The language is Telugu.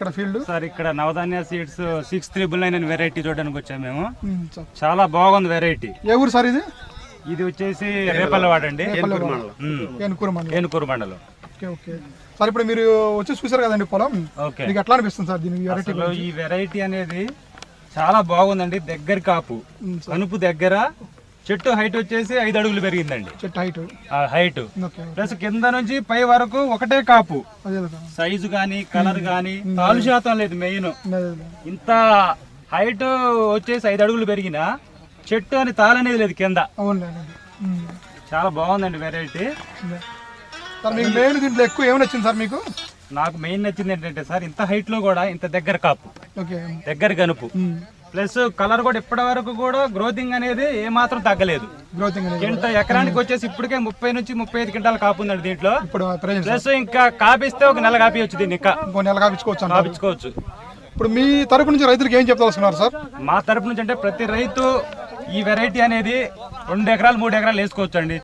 ఇక్కడ ఫీల్డ్ సార్ ఇక్కడ Navadhanya seeds six triple nine variety చూడడానికి వచ్చాము మేము. చాలా బాగుంది వెరైటీ ఏ ఊరు సార్ ఇది? ఇది వచ్చేసి రేపల్లవాడ అండి. ఏనుకూరు మండలం. సార్ ఇప్పుడు మీరు వచ్చి చూసారు కదండి పొలం? మీకు ఎట్లా అనిపిస్తుంది సార్ దీని వెరైటీ ఈ వెరైటీ అనేది చాలా బాగుందండి. దగ్గర కాపు. కనుపు దగ్గర చెట్టు హైట్ వచ్చేసి ఐదు అడుగులు పెరిగిందండి. చెట్టు హైట్ హైట్ ప్లస్ కింద నుంచి పై వరకు ఒకటే కాపు. సైజు గానీ కలర్ గానీ తాలు శాతం లేదు మెయిన్. ఇంత హైట్ వచ్చేసి ఐదు అడుగులు పెరిగిన చెట్టు అని తాళ అనేది లేదు కింద. ఉమ్. చాలా బాగుందండి వెరైటీ. సార్ మీకు మెయిన్ దీంట్లో ఎక్కువ ఏమి నచ్చింది సార్ మీకు? నాకు మెయిన్ నచ్చింది ఏంటంటే సార్ ఇంత హైట్లో కూడా ఇంత దగ్గర కాపు. దగ్గర కనుపు. ప్లస్ కలర్ కూడా ఇప్పటి వరకు కూడా గ్రోతింగ్ అనేది ఏ మాత్రం తగ్గలేదు గ్రోతింగ్ కింట ఎకరానికి వచ్చేసి ఇప్పటికే ముప్పై నుంచి ముప్పై ఐదు క్వింటాలు కాపు ఉందండి దీంట్లో. ఇప్పుడు ప్లస్ ఇంకా కాపిస్తే ఒక నెల కాపి వచ్చి దీన్ని ఇంకా. నెల కాపించుకోవచ్చు కాపించుకోవచ్చు ఇప్పుడు మీ తరపు నుంచి రైతులకు ఏం చెప్తాల్సుకున్నారు సార్? మా తరపు నుంచి అంటే ప్రతి రైతు ఈ వెరైటీ అనేది రెండు ఎకరాలు మూడు ఎకరాలు వేసుకోవచ్చు అండి